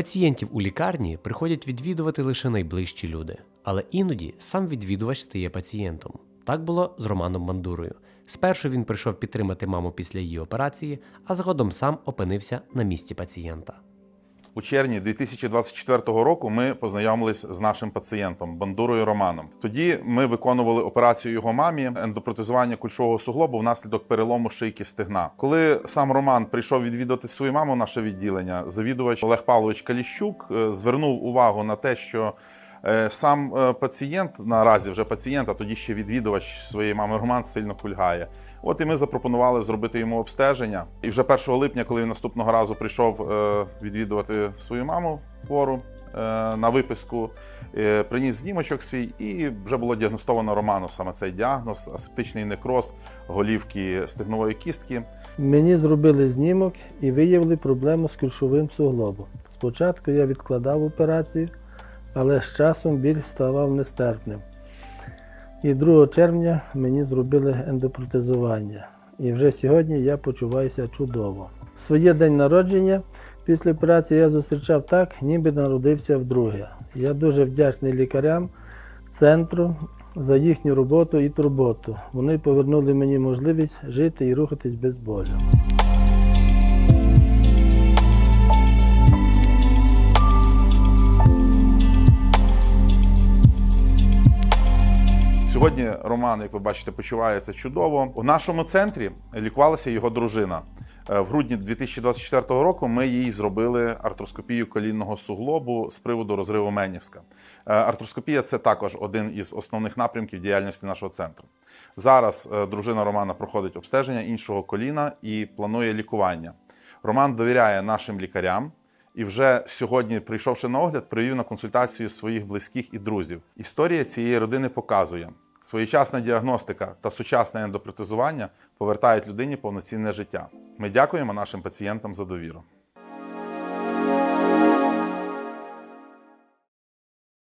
Пацієнтів у лікарні приходять відвідувати лише найближчі люди, але іноді сам відвідувач стає пацієнтом. Так було з Романом Мандурою. Спершу він прийшов підтримати маму після її операції, а згодом сам опинився на місці пацієнта. У червні 2024 року ми познайомились з нашим пацієнтом Бандурою Романом. Тоді ми виконували операцію його мамі ендопротезування кульшового суглобу внаслідок перелому шийки стегна. Коли сам Роман прийшов відвідати свою маму наше відділення, завідувач Олег Павлович Каліщук е, звернув увагу на те, що сам е, пацієнт наразі вже пацієнт, а тоді ще відвідувач своєї мами Роман сильно кульгає. От і ми запропонували зробити йому обстеження. І вже 1 липня, коли він наступного разу прийшов е, відвідувати свою маму хвору е, на виписку, е, приніс знімочок свій, і вже було діагностовано Роману саме цей діагноз: асептичний некроз голівки стегнової кістки. Мені зробили знімок і виявили проблему з кульшовим суглобом. Спочатку я відкладав операцію, але з часом біль ставав нестерпним. І 2 червня мені зробили ендопротезування. І вже сьогодні я почуваюся чудово. Своє день народження після операції я зустрічав так, ніби народився вдруге. Я дуже вдячний лікарям центру за їхню роботу і турботу. Вони повернули мені можливість жити і рухатись без болю. Сьогодні Роман, як ви бачите, почувається чудово. У нашому центрі лікувалася його дружина. Е, В грудні 2024 року ми їй зробили артроскопію колінного суглобу з приводу розриву меніска. Е, Артроскопія це також один із основних напрямків діяльності нашого центру. Зараз е, дружина Романа проходить обстеження іншого коліна і планує лікування. Роман довіряє нашим лікарям. І вже сьогодні, прийшовши на огляд, привів на консультацію своїх близьких і друзів. Історія цієї родини показує, своєчасна діагностика та сучасне ендопротезування повертають людині повноцінне життя. Ми дякуємо нашим пацієнтам за довіру.